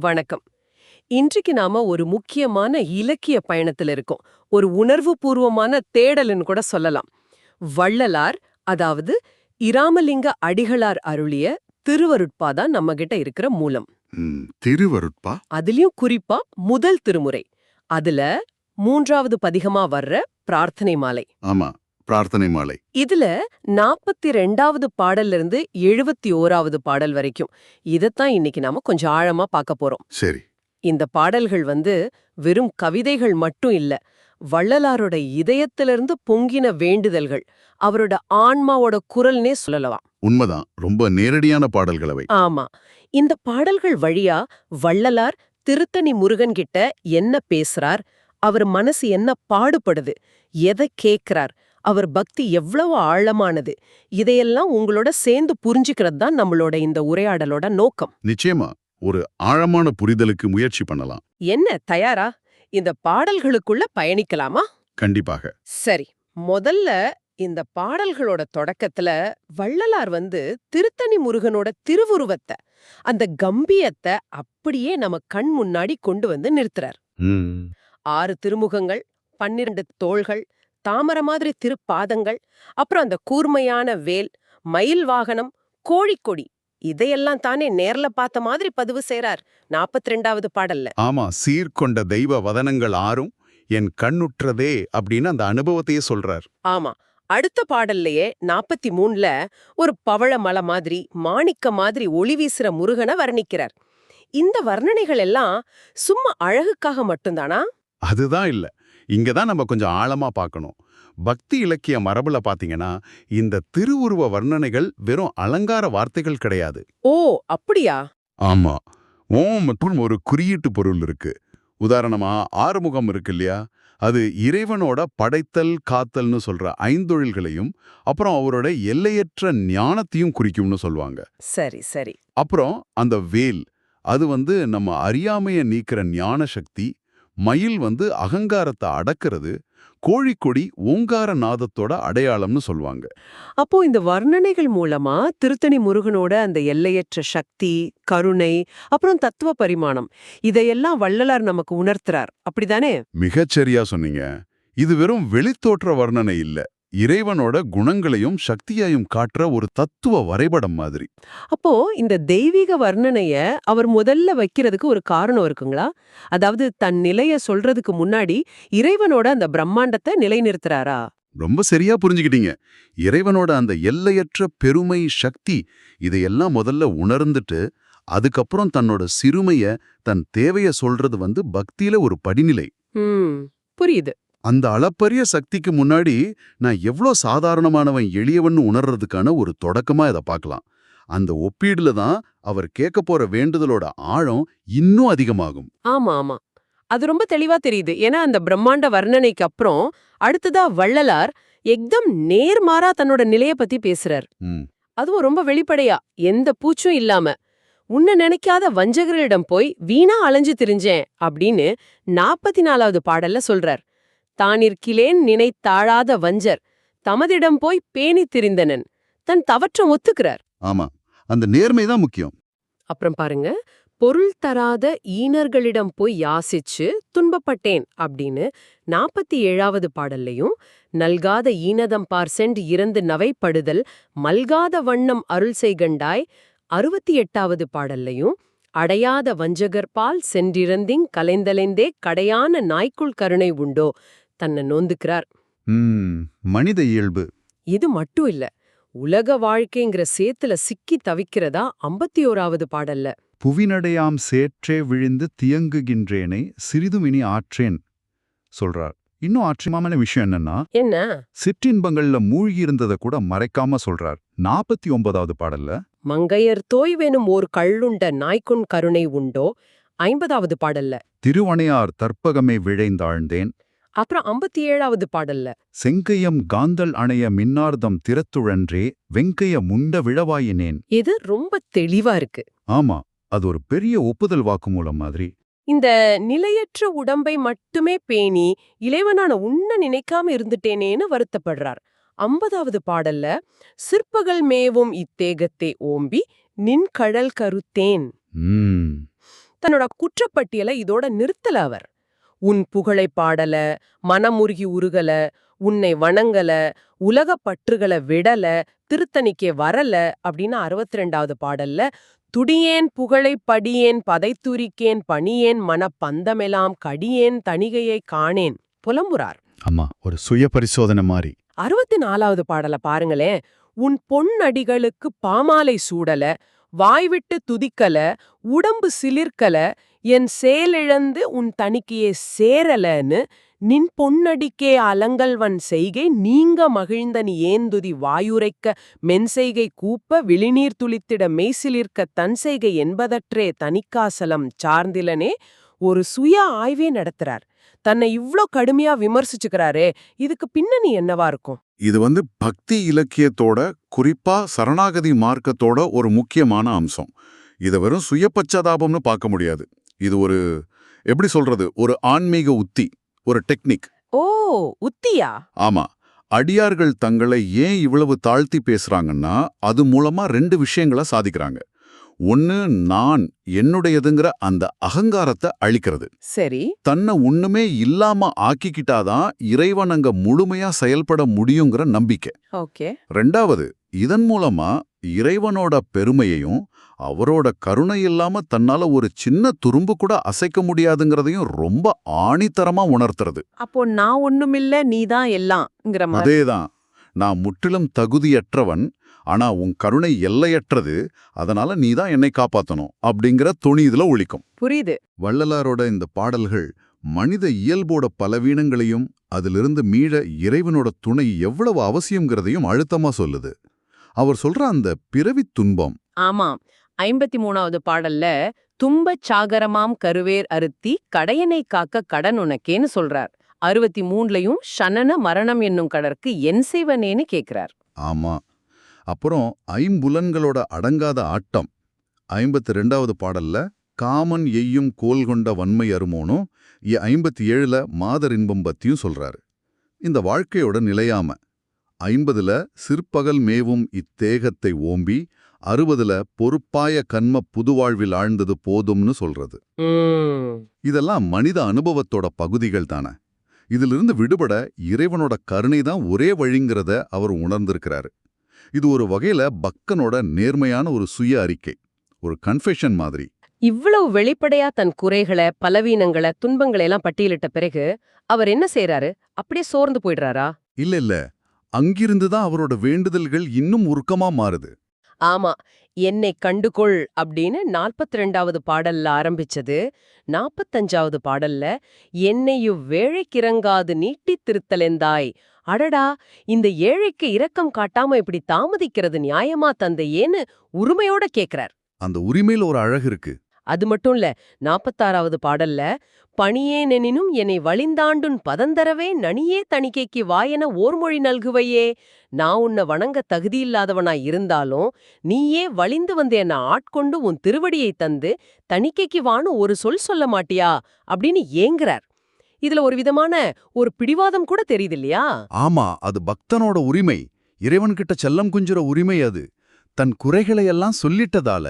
வணக்கம். இன்றைக்கு நாம ஒரு முக்கியமான இலக்கிய பயணத்துல இருக்கோம். ஒரு உணர்வு பூர்வமான தேடல்னு கூட சொல்லலாம். வள்ளலார் அதாவது இராமலிங்க அடிகளார் அருளிய திருவருட்பா தான் நம்ம கிட்ட இருக்கிற மூலம். திருவருட்பா? அதுலயும் குறிப்பா முதல் திருமுறை. அதுல மூன்றாவது பதிகமா வர்ற பிரார்த்தனை மாலை. ஆமா. பிரார்த்தனை மாலை. இதுல நாற்பத்தி ரெண்டாவது பாடல்ல இருந்து எழுபத்தி ஓராவது பாடல் வரைக்கும். இதத்தான் இன்னைக்கு நாம கொஞ்சம் ஆழமா பார்க்க போறோம். சரி. இந்த பாடல்கள் வந்து வெறும் கவிதைகள் மட்டும் இல்ல வள்ளலாரோட இதயத்திலிருந்து பொங்கின வேண்டுதல்கள் அவரோட ஆன்மாவோட குரல்னே சொல்லலாம். உண்மைதான் ரொம்ப நேரடியான பாடல்கள் அவை. ஆமா. இந்த பாடல்கள் வழியா வள்ளலார் திருத்தணி முருகன் கிட்ட என்ன பேசுறார் அவர் மனசு என்ன பாடுபடுது எதை கேக்குறார் அவர் பக்தி எவ்வளவு ஆழமானது. இதையெல்லாம் உங்களோட சேர்ந்து புரிஞ்சுக்கிறது தான் நம்மளோட இந்த உரையாடலோட நோக்கம். நிச்சயமா ஒரு ஆழமான புரிதலுக்கு முயற்சி பண்ணலாம். என்ன தயாரா? இந்த பாடல்களுக்குள்ள பயணிக்கலாமா? கண்டிப்பாக. சரி முதல்ல இந்த பாடல்களோட தொடக்கத்துல வள்ளலார் வந்து திருத்தணி முருகனோட திருவுருவத்தை அந்த கம்பியத்தை அப்படியே நம்ம கண் முன்னாடி கொண்டு வந்து நிறுத்துறார். ஆறு திருமுகங்கள் பன்னிரண்டு தோள்கள் தாமர மாதிரி திருப்பாதங்கள் அப்புறம் அந்த கூர்மையான வேல் மயில் வாகனம் கோழிக்கொடி இதையெல்லாம் தானே நேர்ல பார்த்த மாதிரி பதிவு செய்றார் நாற்பத்தி ரெண்டாவது பாடல்ல. ஆமா சீர்கொண்ட தெய்வ வதனங்கள் ஆறும் என் கண்ணுற்றதே அப்படின்னு அந்த அனுபவத்தையே சொல்றார். ஆமா அடுத்த பாடல்லையே நாற்பத்தி மூணுல ஒரு பவழ மலை மாதிரி மாணிக்க மாதிரி ஒளி வீசுற முருகனை வர்ணிக்கிறார். இந்த வர்ணனைகள் எல்லாம் சும்மா அழகுக்காக மட்டும்தானா? அதுதான் இல்ல. இங்க தான் நம்ம கொஞ்சம் ஆழமா பார்க்கணும். பக்தி இலக்கிய மரபுல பாத்தீங்கன்னா இந்த திருவுருவ வர்ணனைகள் வெறும் அலங்கார வார்த்தைகள் கிடையாது. ஓ அப்படியா? ஆமா. ஓம் மற்றும் ஒரு குறியீட்டு பொருள் இருக்கு. உதாரணமா ஆறுமுகம் இருக்கு இல்லையா? அது இறைவனோட படைத்தல் காத்தல்னு சொல்ற ஐந்தொழில்களையும் அப்புறம் அவரோட எல்லையற்ற ஞானத்தையும் குறிக்கும்னு சொல்லுவாங்க. சரி சரி. அப்புறம் அந்த வேல் அது வந்து நம்ம அறியாமைய நீக்கிற ஞான சக்தி மயில் வந்து அகங்காரத்தை அடக்கிறது கோழிக்கொடி ஓங்கார நாதத்தோட அடையாளம்னு சொல்லுவாங்க. அப்போ இந்த வர்ணனைகள் மூலமா திருத்தணி முருகனோட அந்த எல்லையற்ற சக்தி கருணை அப்புறம் தத்துவ பரிமாணம் இதையெல்லாம் வள்ளலார் நமக்கு உணர்த்துறார். அப்படிதானே மிகச்சரியா சொன்னீங்க. இது வெறும் வெளித்தோற்ற வர்ணனை இல்ல. இறைவனோட குணங்களையும் சக்தியையும் காட்டுற ஒரு தத்துவ வரைபடம் மாதிரி. அப்போ இந்த தெய்வீக வர்ணனைய அவர் முதல்ல வைக்கிறதுக்கு ஒரு காரணம் இருக்குங்களா? அதாவது தன் நிலைய சொல்றதுக்கு முன்னாடி இறைவனோட அந்த பிரம்மாண்டத்தை நிலைநிறுத்துறாரா? ரொம்ப சரியா புரிஞ்சுக்கிட்டீங்க. இறைவனோட அந்த எல்லையற்ற பெருமை சக்தி இதையெல்லாம் முதல்ல உணர்ந்துட்டு அதுக்கப்புறம் தன்னோட சிறுமைய தன் தேவைய சொல்றது வந்து பக்தியில ஒரு படிநிலை. புரியுது. அந்த அளப்பரிய சக்திக்கு முன்னாடி நான் எவ்ளோ சாதாரணமானவன் எளியவன்னு உணர்றதுக்கான ஒரு தொடக்கமா இதை பார்க்கலாம் அந்த ஒப்பீடுல தான் அவர் கேட்க போற வேண்டுதலோட ஆழம் இன்னும் அதிகமாகும். ஆமா ஆமா. அது ரொம்ப தெளிவா தெரியுது. ஏன்னா அந்த பிரம்மாண்ட வர்ணனைக்கு அப்புறம் அடுத்ததா வள்ளலார் எக்தம் நேர்மாறா தன்னோட நிலைய பத்தி பேசுறார். அதுவும் ரொம்ப வெளிப்படையா எந்த பூச்சும் இல்லாம உன்னை நினைக்காத வஞ்சகர்களிடம் போய் வீணா அலைஞ்சு திரிஞ்சேன் அப்படின்னு நாற்பத்தி நாலாவது பாடல்ல சொல்றார். தானிற்கிலேன் நினைத்தாழாத வஞ்சர் தமதிடம் போய் பேணித் திரிந்தனன். தன் தவற்றம் ஒத்துக்கிறார். ஆமா அந்த நேர்மை தான் முக்கியம். அப்புறம் பாருங்க பொருள் தராத ஈனர்களிடம் போய் யாசிச்சு துன்பப்பட்டேன் அப்படின்னு நாற்பத்தி ஏழாவது பாடல்லையும் நல்காத ஈனதம் பார் சென்று இறந்து நவைப்படுதல் மல்காத வண்ணம் அருள் செய்கண்டாய் அறுபத்தி எட்டாவது பாடல்லையும் அடையாத வஞ்சகர் பால் சென்றிறந்திங் கலைந்தலைந்தே கடையான நாய்க்குள் கருணை உண்டோ தன்னை நொந்துக்கிறார். மனித இயல்பு. இது மட்டும் இல்ல உலக வாழ்க்கைங்கிற சேத்துல சிக்கி தவிக்கிறதா ஐம்பத்தி ஓராவது பாடல்ல. புவிநடையாம் சேற்றே விழுந்து தியங்குகின்றேனை சிறிதுமினி ஆற்றேன் சொல்றார். இன்னும் ஆச்சரியமான விஷயம் என்னன்னா என்ன? சிற்றின்பங்கள்ல மூழ்கி இருந்ததை கூட மறைக்காம சொல்றார். நாற்பத்தி ஒன்பதாவது பாடல்ல. மங்கையர் தோய்வெனும் ஓர் கள்ளுண்ட நாய்க்குன் கருணை உண்டோ? ஐம்பதாவது பாடல்ல. திருவணையார் தற்பகமே விழைந்தாழ்ந்தேன் அப்புறம் ஐம்பத்தி ஏழாவது பாடல்ல. செங்கையம் காந்தல் அணைய மின்னார்தம் திறத்துழன்றே வெங்கைய முண்ட விழவாயினேன். இது ரொம்ப தெளிவா இருக்கு. ஆமா அது ஒரு பெரிய ஒப்புதல் வாக்குமூலம் மாதிரி. இந்த நிலையற்ற உடம்பை மட்டுமே பேணி இளைவனான உன்ன நினைக்காம இருந்துட்டேனேன்னு வருத்தப்படுறார். ஐம்பதாவது பாடல்ல சிற்பகள் மேவும் இத்தேகத்தே ஓம்பி நின் கழல் கருத்தேன். தன்னோட குற்றப்பட்டியலை இதோட நிறுத்தல அவர். உன் புகழை பாடல மனமுருகி உருகல உன்னை வணங்கல உலகப் பற்றுகளை விடல திருத்தணிக்கே வரல அப்படின்னு அறுபத்தி ரெண்டாவது பாடல்ல துடியேன் புகழை படியேன் பதைத்துரிக்கேன் பணியேன் மனப்பந்தமெலாம் கடியேன் தணிகையை காணேன் புலம்புறார். ஆமா ஒரு சுய பரிசோதனை மாதிரி அறுபத்தி நாலாவது பாடல பாருங்களேன் உன் பொன்னடிகளுக்கு பாமாலை சூடல வாய்விட்டு துதிக்கல உடம்பு சிலிர்க்கல என் செயலிழந்து உன் தணிக்கையே சேரலன்னு நின் பொன்னடிக்கே அலங்கல்வன் செய்கை நீங்க மகிழ்ந்த ஏந்துதி வாயுரைக்க மென்செய்கை கூப்ப விழிநீர் துளித்திட மெய்சிலிர்க்க தன் செய்கை என்பதற்றே தனிக்காசலம் சார்ந்திலனே ஒரு சுய ஆய்வே நடத்துறார். தன்னை இவ்ளோ கடுமையா விமர்சிச்சுக்கிறாரே இதுக்கு பின்னணி என்னவா இருக்கும்? இது வந்து பக்தி இலக்கியத்தோட குறிப்பா சரணாகதி மார்க்கத்தோட ஒரு முக்கியமான அம்சம். இதை வெறும் சுயப்பச்சாதாபம்னு பார்க்க முடியாது. இது ஒரு எப்படி சொல்றது ஒரு ஆன்மீக உத்தி ஒரு டெக்னிக். ஓ உத்தியா? ஆமா. அடியார்கள் தங்களை ஏன் இவ்வளவு தாழ்த்தி பேசுறாங்கன்னா அது மூலமா ரெண்டு விஷயங்களை சாதிக்கிறாங்க. ஒன்னு நான் என்னுடையதுங்கிற அந்த அகங்காரத்தை அழிக்கிறது. சரி. தன்னை ஒண்ணுமே இல்லாம ஆக்கிக்கிட்டாதான் இறைவன் அங்க முழுமையா செயல்பட முடியுங்கிற நம்பிக்கை. ஓகே. ரெண்டாவது இதன் மூலமா இறைவனோட பெருமையையும் அவரோட கருணை இல்லாம தன்னால ஒரு சின்ன துரும்பு கூட அசைக்க முடியாதுங்கிறதையும் ரொம்ப ஆணித்தரமா உணர்த்துறது. அப்போ நான் ஒண்ணுமில்ல நீதான் எல்லாம்ங்கிற அதேதான். நான் முற்றிலும் தகுதியற்றவன் ஆனா உன் கருணை எல்லையற்றது அதனால நீதான் என்னை காப்பாத்தணும் அப்படிங்கிற துணி இதுல ஒழிக்கும். புரியுது. வள்ளலாரோட இந்த பாடல்கள் மனித இயல்போட பலவீனங்களையும் அதிலிருந்து மீள இறைவனோட துணை எவ்வளவு அவசியம்ங்கிறதையும் அழுத்தமா சொல்லுது. அவர் சொல்ற அந்த பிறவித் துன்பம். ஆமாம். ஐம்பத்தி மூணாவது பாடல்ல துன்பச் சாகரமாம் கருவேர் அருத்தி கடையனை காக்க கடன் உனக்கேன்னு சொல்றார். அறுபத்தி மூணுலயும் ஷனன மரணம் என்னும் கடற்கு என் செய்வனேன்னு கேக்குறார் ஆமா. அப்புறம் ஐம்புலன்களோட அடங்காத ஆட்டம். ஐம்பத்தி ரெண்டாவது பாடல்ல காமன் எய்யும் கோல் கொண்ட வன்மை அருமோனும் ஐம்பத்தி ஏழுல மாதர் இன்பம் பத்தியும் சொல்றாரு. இந்த வாழ்க்கையோட நிலையாம ஐம்பதுல சிற்பகல் மேவும் இத்தேகத்தை ஓம்பி அறுபதுல பொறுப்பாய கன்ம புதுவாழ்வில் ஆழ்ந்தது போதும்னு சொல்றது. இதெல்லாம் மனித அனுபவத்தோட பகுதிகள் தானே. இதிலிருந்து விடுபட இறைவனோட கருணை தான் ஒரே வழிங்கிறத அவர் உணர்ந்திருக்கிறாரு. இது ஒரு வகையில பக்தனோட நேர்மையான ஒரு சுய அறிக்கை ஒரு கன்ஃபெஷன் மாதிரி. இவ்வளவு வெளிப்படையா தன் குறைகளை பலவீனங்களை துன்பங்களை எல்லாம் பட்டியலிட்ட பிறகு அவர் என்ன செய்யறாரு அப்படியே சோர்ந்து போயிடுறாரா? இல்ல இல்ல. அங்கிருந்து தான் அவரோட வேண்டுதல்கள் இன்னும் உருக்கமா மாறுது. ஆமா. என்னை கண்டுகொள் அப்படின்னு நாற்பத்தி ரெண்டாவது பாடல்ல ஆரம்பிச்சது. நாப்பத்தஞ்சாவது பாடல்ல என்னை இவ்வேழைக்கிறங்காது நீட்டித் திருத்தலெந்தாய். அடடா இந்த ஏழைக்கு இரக்கம் காட்டாம இப்படி தாமதிக்கிறது நியாயமா தந்தையேன்னு உரிமையோட கேக்குறார். அந்த உரிமையில ஒரு அழகு இருக்கு. அது மட்டும் இல்ல நாப்பத்தாறாவது பாடல்ல பணியேனெனினும் என்னை வழிந்தாண்டுன் பதந்தரவே நனியே தணிக்கைக்கு வாயென ஓர்மொழி நல்குவையே. நான் உன்னை வணங்க தகுதியில்லாதவனாய் இருந்தாலும் நீயே வழிந்து வந்து என்ன ஆட்கொண்டு உன் திருவடியை தந்து தணிக்கைக்கு வான்னு ஒரு சொல் சொல்ல மாட்டியா? அப்படின்னு ஏங்குறார். இதுல ஒரு விதமான ஒரு பிடிவாதம் கூட தெரியுது இல்லையா ஆமா அது பக்தனோட உரிமை. இறைவன்கிட்ட செல்லம் குஞ்சுற உரிமை அது. தன் குறைகளையெல்லாம் சொல்லிட்டதால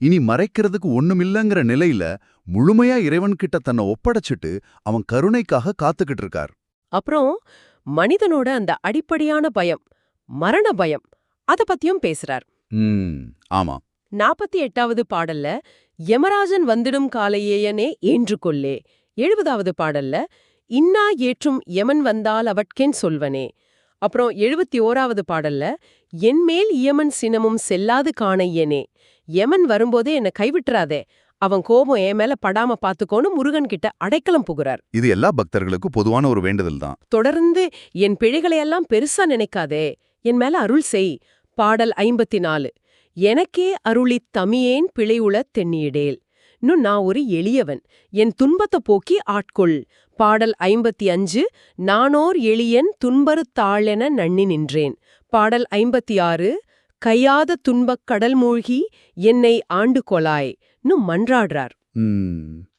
இனி மறைக்கிறதுக்கு ஒண்ணுமில்லங்கிற நிலையில முழுமையா இறைவன்கிட்ட தன்னை ஒப்படைச்சிட்டு அவன் கருணைக்காக காத்துக்கிட்டு இருக்கார். அப்புறம் மனிதனோட அந்த அடிப்படையான பயம் மரண பயம் அத பத்தியும் பேசுறார். ஆமா. நாற்பத்தி எட்டாவது பாடல்ல யமராஜன் வந்திடும் காலையேயனே ஏன்று கொள்ளே எழுபதாவது பாடல்ல இன்னா ஏற்றும் யமன் வந்தால் அவட்கேன் சொல்வனே அப்புறம் எழுபத்தி ஓராவது பாடல்ல என்மேல் இயமன் சினமும் செல்லாது காணையனே யமன் வரும்போதே என்ன கைவிட்டுறாதே அவன் கோபம் என் மேல படாம பாத்துக்கோன்னு முருகன் கிட்ட அடைக்கலம் புகுறார். இது எல்லா பக்தர்களுக்கும் பொதுவான ஒரு வேண்டுதல் தான். தொடர்ந்து என் பிழைகளையெல்லாம் பெருசா நினைக்காதே என் மேல அருள் செய். பாடல் ஐம்பத்தி நாலு எனக்கே அருளித் தமியேன் பிழையுள தென்னியடேல் இன்னும் நான் ஒரு எளியவன். என் துன்பத்தை போக்கி ஆட்கொள். பாடல் ஐம்பத்தி அஞ்சு நானோர் எளியன் துன்பருத்தாளென நண்ணி நின்றேன். பாடல் ஐம்பத்தி ஆறு கையாத துன்பக் கடல் மூழ்கி என்னை ஆண்டு கொலாய் இன்னும் மன்றாடுறார்.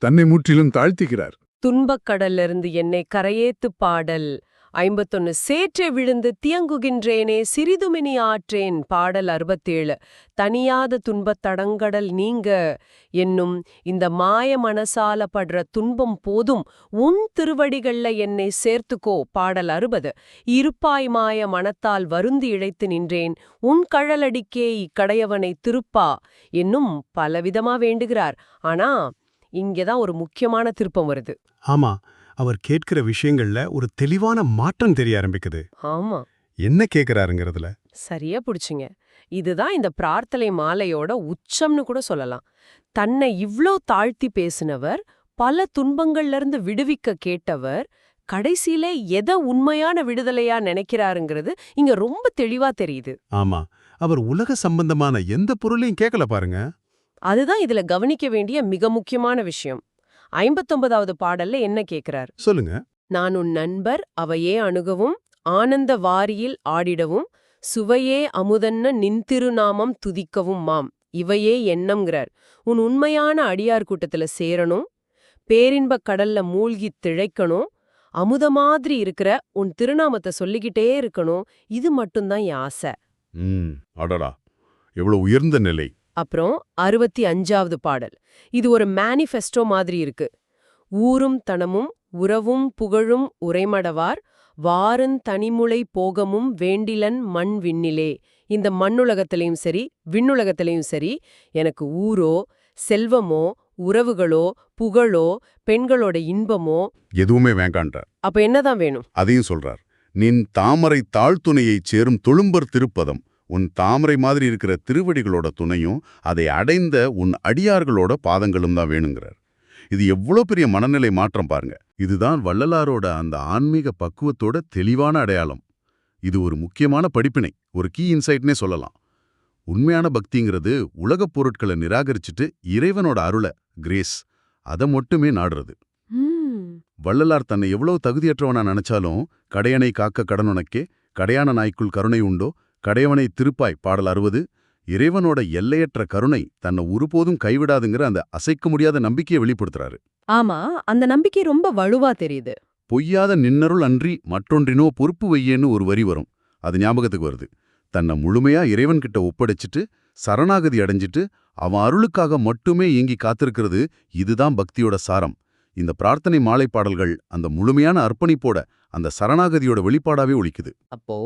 தன்னை முற்றிலும் தாழ்த்திக்கிறார் துன்பக் கடல்ல இருந்து என்னை கரையேத்து பாடல். ஐம்பத்தொன்னு சேற்றே விழுந்து தியங்குகின்றேனே சிறிதுமினி ஆற்றேன் பாடல் அறுபத்தேழு. தனியாத துன்பத் தடங்கடல் நீங்க என்னும் இந்த மாய மனசால படுற துன்பம் போதும் உன் திருவடிகள்ல என்னை சேர்த்துக்கோ பாடல் அறுபது. இருப்பாய் மாய மனத்தால் வருந்தி இழைத்து நின்றேன் உன் கழலடிக்கே இக்கடையவனை திருப்பா என்னும் பலவிதமா வேண்டுகிறார். ஆனா இங்கதான் ஒரு முக்கியமான திருப்பம் வருது. ஆமா. அவர் கேட்கிற விஷயங்கள்ல ஒரு தெளிவான மாற்றம் தெரிய ஆரம்பிக்குது. ஆமா. என்ன கேக்குறாருங்கிறதுல? சரியா புடிச்சிங்க. இதுதான் இந்த பிரார்த்தனை மாலையோட உச்சம்னு கூட சொல்லலாம். தன்னை இவ்ளோ தாழ்த்தி பேசினவர் பல துன்பங்கள்ல இருந்து விடுவிக்க கேட்டவர் கடைசியில எதை உண்மையான விடுதலையா நினைக்கிறாருங்கிறது இங்க ரொம்ப தெளிவா தெரியுது. ஆமா. அவர் உலக சம்பந்தமான எந்த பொருளையும் கேட்கல பாருங்க. அதுதான் இதுல கவனிக்க வேண்டிய மிக முக்கியமான விஷயம். ஐம்பத்தொன்பதாவது பாடல்ல என்ன கேக்குறார்? சொல்லுங்க. நான் உன் நண்பர் அவையே அணுகவும் ஆனந்த வாரியில் ஆடிடவும் சுவையே அமுதன்ன நின் திருநாமம் துதிக்கவும் மாம் இவையே எண்ணம்ங்கிறார். உன் உண்மையான அடியார் கூட்டத்துல சேரணும் பேரின்பக் கடல்ல மூழ்கித் திழைக்கணும் அமுத மாதிரி இருக்கிற உன் திருநாமத்தை சொல்லிக்கிட்டே இருக்கணும் இது மட்டும்தான் என் ஆசை. அடடா. எவ்வளவு உயர்ந்த நிலை. அப்புறம் அறுபத்தி அஞ்சாவது பாடல். இது ஒரு மேனிஃபெஸ்டோ மாதிரி இருக்கு. ஊரும் தனமும் உறவும் புகழும் உரைமடவார் வாருந் தனிமுளை போகமும் வேண்டிலன் மண் விண்ணிலே. இந்த மண்ணுலகத்திலையும் சரி விண்ணுலகத்திலையும் சரி எனக்கு ஊரோ செல்வமோ உறவுகளோ புகழோ பெண்களோட இன்பமோ எதுவுமே வேண்டான்றார் அப்ப என்னதான் வேணும்? அதையும் சொல்றார். நின் தாமரை தாழ்த்துணையைச் சேரும் தொழும்பர் திருப்பதம். உன் தாமரை மாதிரி இருக்கிற திருவடிகளோட துணையும் அதை அடைந்த உன் அடியார்களோட பாதங்களும் தான் வேணுங்கிறார். இது எவ்வளோ பெரிய மனநிலை மாற்றம் பாருங்க. இதுதான் வள்ளலாரோட அந்த ஆன்மீக பக்குவத்தோட தெளிவான அடையாளம். இது ஒரு முக்கியமான படிப்பினை ஒரு கீ இன்சைட்னே சொல்லலாம். உண்மையான பக்திங்கிறது உலகப் பொருட்களை நிராகரிச்சுட்டு இறைவனோட அருளை கிரேஸ் அதை மட்டுமே நாடுறது. வள்ளலார் தன்னை எவ்வளவு தகுதியற்றவனா நினைச்சாலும் கடையனை காக்க கடனுனக்கே கடையான நாய்க்குள் கருணை உண்டோ கடையவனை திருப்பாய் பாடல் அறுபது இறைவனோட எல்லையற்ற கருணை தன்னை ஒருபோதும் கைவிடாதுங்கிற அந்த அசைக்க முடியாத நம்பிக்கையை வெளிப்படுத்துறாரு. ஆமா அந்த நம்பிக்கை ரொம்ப வலுவா தெரியுது. பொய்யாத நின்னருள் அன்றி மற்றொன்றினோ பொறுப்பு வையேன்னு ஒரு வரி வரும். அது ஞாபகத்துக்கு வருது. தன்னை முழுமையா இறைவன்கிட்ட ஒப்படைச்சிட்டு சரணாகதி அடைஞ்சிட்டு அவன் அருளுக்காக மட்டுமே ஏங்கி காத்திருக்கிறது இதுதான் பக்தியோட சாரம். இந்த பிரார்த்தனை மாலை பாடல்கள் அந்த முழுமையான அர்ப்பணிப்போட அந்த சரணாகதியோட வெளிப்பாடாவே ஒழிக்குது அப்போ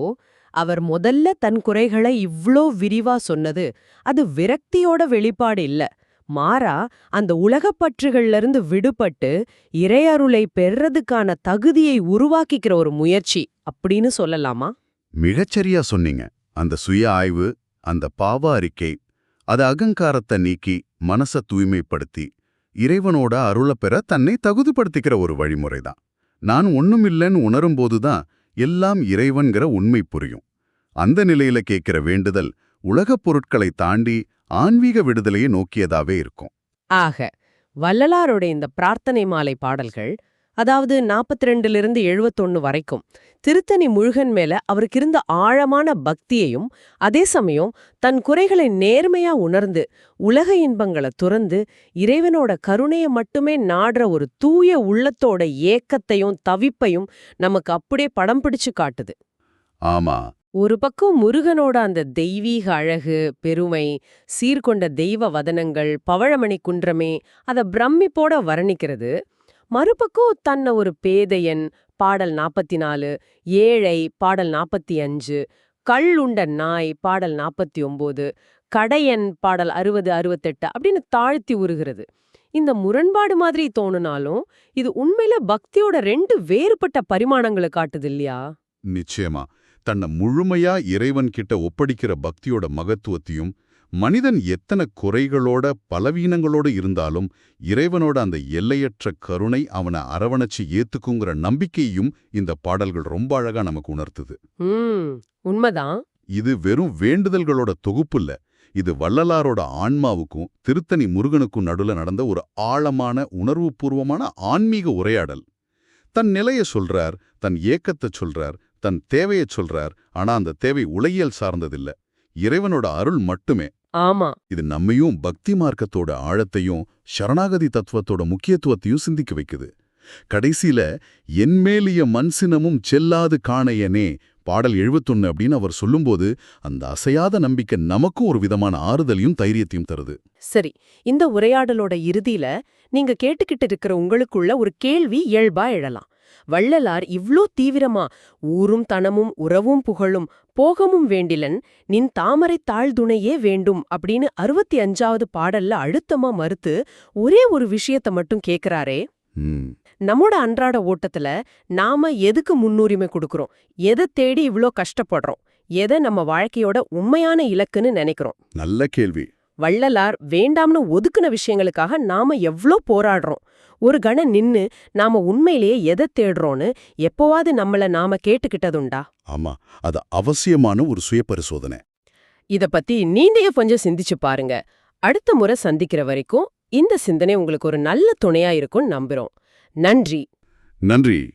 அவர் முதல்ல தன் குறைகளை இவ்ளோ விரிவா சொன்னது. அது விரக்தியோட வெளிப்பாடு இல்ல. மாறா அந்த உலகப் பற்றுகள்ல இருந்து விடுபட்டு இறையருளை பெறதுக்கான தகுதியை உருவாக்கிக்கிற ஒரு முயற்சி அப்படின்னு சொல்லலாமா? மிகச்சரியா சொன்னீங்க. அந்த சுய ஆய்வு அந்த பாவ அறிக்கை அது அகங்காரத்தை நீக்கி மனச தூய்மைப்படுத்தி இறைவனோட அருளை பெற தன்னை தகுதிப்படுத்திக்கிற ஒரு வழிமுறைதான். நான் ஒண்ணுமில்லைன்னு உணரும்போதுதான் எல்லாம் இறைவன்கிற உண்மை புரியும். அந்த நிலையில கேட்கிற வேண்டுதல் உலகப் பொருட்களை தாண்டி ஆன்மீக விடுதலையை நோக்கியதாவே இருக்கும். ஆக வள்ளலாரோட இந்த பிரார்த்தனை மாலை பாடல்கள் அதாவது நாற்பத்தி ரெண்டிலிருந்து எழுபத்தொன்னு வரைக்கும் திருத்தணி முருகன் மேல அவருக்கு இருந்த ஆழமான பக்தியையும் அதே சமயம் தன் குறைகளை நேர்மையா உணர்ந்து உலக இன்பங்களை துறந்து இறைவனோட கருணையை மட்டுமே நாடுற ஒரு தூய உள்ளத்தோட ஏக்கத்தையும் தவிப்பையும் நமக்கு அப்படியே படம் பிடிச்சு காட்டுது. ஆமா. ஒரு பக்கம் முருகனோட அந்த தெய்வீக அழகு பெருமை சீர்கொண்ட தெய்வ வதனங்கள் பவழமணி குன்றமே அத பிரமிப்போட வர்ணிக்கிறது. மறுபக்கம் தன்னை ஒரு பேதையன் பாடல் நாற்பத்தி நாலு ஏழை பாடல் நாற்பத்தி அஞ்சு கள் உண்ட நாய் பாடல் நாற்பத்தி ஒன்பது கடையன் பாடல் அறுபது அறுபத்தெட்டு அப்படின்னு தாழ்த்தி உருகிறது. இந்த முரண்பாடு மாதிரி தோணுனாலும் இது உண்மையில பக்தியோட ரெண்டு வேறுபட்ட பரிமாணங்களை காட்டுது இல்லையா? நிச்சயமா. தன்னை முழுமையா இறைவன் கிட்ட ஒப்படைக்கிற பக்தியோட மகத்துவத்தையும் மனிதன் எத்தனை குறைகளோட பலவீனங்களோட இருந்தாலும் இறைவனோட அந்த எல்லையற்ற கருணை அவனை அரவணைச்சு ஏத்துக்குங்கிற நம்பிக்கையும் இந்த பாடல்கள் ரொம்ப அழகா நமக்கு உணர்த்துது. உண்மைதான். இது வெறும் வேண்டுதல்களோட தொகுப்புல்ல இது வள்ளலாரோட ஆன்மாவுக்கும் திருத்தணி முருகனுக்கும் நடுல நடந்த ஒரு ஆழமான உணர்வுபூர்வமான ஆன்மீக உரையாடல். தன் நிலைய சொல்றார் தன் ஏக்கத்தை சொல்றார் தன் தேவையை சொல்றார் ஆனா அந்த தேவை உலகியல் சார்ந்ததில்ல. இறைவனோட அருள் மட்டுமே. ஆமா. இது நம்மையும் பக்தி மார்க்கத்தோட ஆழத்தையும் சரணாகதி தத்துவத்தோட முக்கியத்துவத்தையும் சிந்திக்க வைக்குது. கடைசியில என்மேலிய மன்சினமும் செல்லாது காணையனே பாடல் 71 அப்படின்னு அவர் சொல்லும்போது அந்த அசையாத நம்பிக்கை நமக்கும் ஒரு விதமான ஆறுதலையும் தைரியத்தையும் தருது. சரி இந்த உரையாடலோட இறுதியில நீங்க கேட்டுக்கிட்டு இருக்கிற உங்களுக்குள்ள ஒரு கேள்வி இயல்பா எழலாம். வள்ளலார் இவ்ளோ தீவிரமா ஊரும் தனமும் உறவும் புகழும் போகமும் வேண்டிலன் நின் தாமரை தாழ்துணையே வேண்டும் அப்படின்னு அறுபத்தி அஞ்சாவது பாடல்ல அழுத்தமா மறுத்து ஒரே ஒரு விஷயத்த மட்டும் கேக்குறாரே. நம்மோட அன்றாட ஓட்டத்துல நாம எதுக்கு முன்னுரிமை கொடுக்கறோம்? எதை தேடி இவ்ளோ கஷ்டப்படுறோம்? எதை நம்ம வாழ்க்கையோட உண்மையான இலக்குன்னு நினைக்கிறோம்? நல்ல கேள்வி. வள்ளலார் வேண்டாம்னு ஒதுக்குன விஷயங்களுக்காக நாம எவ்ளோ போராடுறோம்? ஒரு கணம் நின்னு நாம உண்மையிலேயே எதை தேடுறோம்னு எப்போவாது நம்மள நாம கேட்டுக்கிட்டதுண்டா? ஆமா அது அவசியமான ஒரு சுய பரிசோதனை இத பத்தி நீந்தைய கொஞ்சம் சிந்திச்சு பாருங்க. அடுத்த முறை சந்திக்கிற வரைக்கும் இந்த சிந்தனை உங்களுக்கு ஒரு நல்ல துணையா இருக்கும்னு நம்புறோம். நன்றி. நன்றி.